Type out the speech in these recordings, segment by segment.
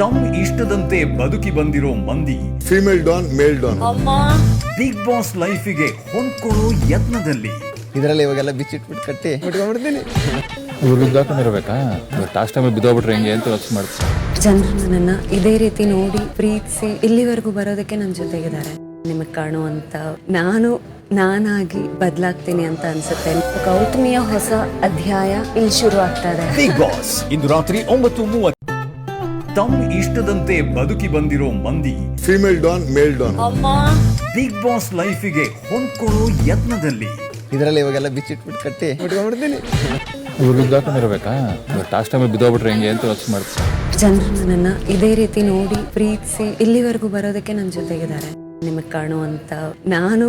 ತಮ್ಮ ಇಷ್ಟದಂತೆ ಬದುಕಿ ಬಂದಿರೋ ಮಂದಿ. Female don male don Big Boss ಲೈಫಿಗೆ ಹೊಂದ್ಕೊಳ್ಳೋ ಯತ್ನದಲ್ಲಿ. ಇದರಲ್ಲಿ ಇವಾಗೆಲ್ಲ ಬಿಚ್ಚಿಟ್ಬಿಟ್ಟು ಕಟ್ಟಿ. ಬಿಟ್ಕೊಂಡ್ಬಿಡ್ತೀನಿ ಇವ್ರು ಬಿದ್ದಾಕೊಂಡಿರ್ಬೇಕಾ ಲಾಸ್ಟ್ ಟೈಮ್ ಬಿದ್ದೋಗ್ಬಿಟ್ರೆ ಹೆಂಗೆ ಅಂತ ಯೋಚನೆ ಮಾಡ್ತೀನಿ ಜನರು ನನ್ನನ್ನ ಇದೇ ರೀತಿ ನೋಡಿ ಪ್ರೀತಿಸಿ ಇಲ್ಲಿವರೆಗೂ ಬರೋದಕ್ಕೆ ನನ್ನ ಜೊತೆಗಿದ್ದಾರೆ. ನಿಮಗೆ ಕಾಣುವಂತ ನಾನು ನಾನಾಗಿ ಬದಲಾಗ್ತೀನಿ ಅಂತ ಅನ್ಸುತ್ತೆ. ಗೌತಮಿಯ ಹೊಸ ಅಧ್ಯಾಯ ಇಲ್ಲಿ ಶುರು ಆಗ್ತಾ ಇದೆ. ಬಿಗ್ ಬಾಸ್ ಇಂದು ರಾತ್ರಿ ಒಂಬತ್ತು ಮೂವತ್ತು. ತಮ್ಮ ಇಷ್ಟದಂತೆ ಬದುಕಿ ಬಂದಿರೋ ಮಂದಿ. Female don male don Big Boss ಲೈಫಿಗೆ ಹೊಂದ್ಕೊಳ್ಳೋ ಯತ್ನದಲ್ಲಿ. ಇದರಲ್ಲಿ ಇವಾಗೆಲ್ಲ ಬಿಚ್ಚಿಟ್ಬಿಟ್ಟು ಕಟ್ಟಿ. ಬಿಟ್ಕೊಂಡ್ಬಿಡ್ತೀನಿ ಇವ್ರು ಬಿದ್ದಾಕೊಂಡಿರ್ಬೇಕಾ ಲಾಸ್ಟ್ ಟೈಮ್ ಬಿದ್ದೋಗ್ಬಿಟ್ರೆ ಹೆಂಗೆ ಅಂತ ಯೋಚನೆ ಮಾಡ್ತೀನಿ ಜನರು ನನ್ನ ಇದೇ ರೀತಿ ನೋಡಿ ಪ್ರೀತಿಸಿ ಇಲ್ಲಿವರೆಗೂ ಬರೋದಕ್ಕೆ ನನ್ನ ಜೊತೆಗಿದ್ದಾರೆ. ನಿಮಗೆ ಕಾಣುವಂತ ನಾನು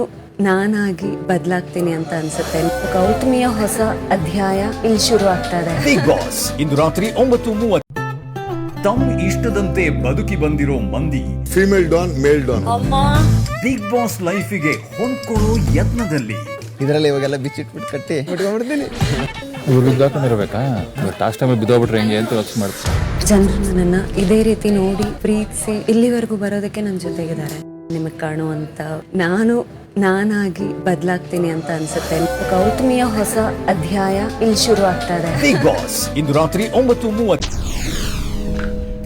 ನಾನಾಗಿ ಬದಲಾಗ್ತೀನಿ ಅಂತ ಅನ್ಸುತ್ತೆ. ಗೌತಮಿಯ ಹೊಸ ಅಧ್ಯಾಯ ಇಲ್ಲಿ ಶುರು ಆಗ್ತಾ ಇದೆ. ಬಿಗ್ ಬಾಸ್ ಇಂದು ರಾತ್ರಿ ಒಂಬತ್ತು ಮೂವತ್ತು. ತಮ್ಮ ಇಷ್ಟದಂತೆ ಬದುಕಿ ಬಂದಿರೋ ಮಂದಿ. Female don male don Big Boss ಲೈಫಿಗೆ ಹೊಂದ್ಕೊಳ್ಳೋ ಯತ್ನದಲ್ಲಿ. ಇದರಲ್ಲಿ ಇವಾಗೆಲ್ಲ ಬಿಚ್ಚಿಟ್ಬಿಟ್ಟು ಕಟ್ಟಿ. ಬಿಟ್ಕೊಂಡ್ಬಿಡ್ತೀನಿ ಇವ್ರು ಬಿದ್ದಾಕೊಂಡಿರ್ಬೇಕಾ ಲಾಸ್ಟ್ ಟೈಮ್ ಬಿದ್ದೋಗ್ಬಿಟ್ರೆ ಹೆಂಗೆ ಅಂತ ಯೋಚನೆ ಮಾಡ್ತಾರೆ. ಜನರು ನನ್ನ ಇದೇ ರೀತಿ ನೋಡಿ ಪ್ರೀತಿಸಿ ಇಲ್ಲಿವರೆಗೂ ಬರೋದಕ್ಕೆ ನನ್ನ ಜೊತೆಗಿದ್ದಾರೆ. ನಿಮಗೆ ಕಾಣುವಂತ ನಾನು ನಾನಾಗಿ ಬದಲಾಗ್ತೀನಿ ಅಂತ ಅನ್ಸುತ್ತೆ. ಗೌತಮಿಯ ಹೊಸ ಅಧ್ಯಾಯ ಇಲ್ಲಿ ಶುರು ಆಗ್ತಾ ಇದೆ. ಬಿಗ್ ಬಾಸ್ ಇಂದು ರಾತ್ರಿ ಒಂಬತ್ತು ಮೂವತ್ತು.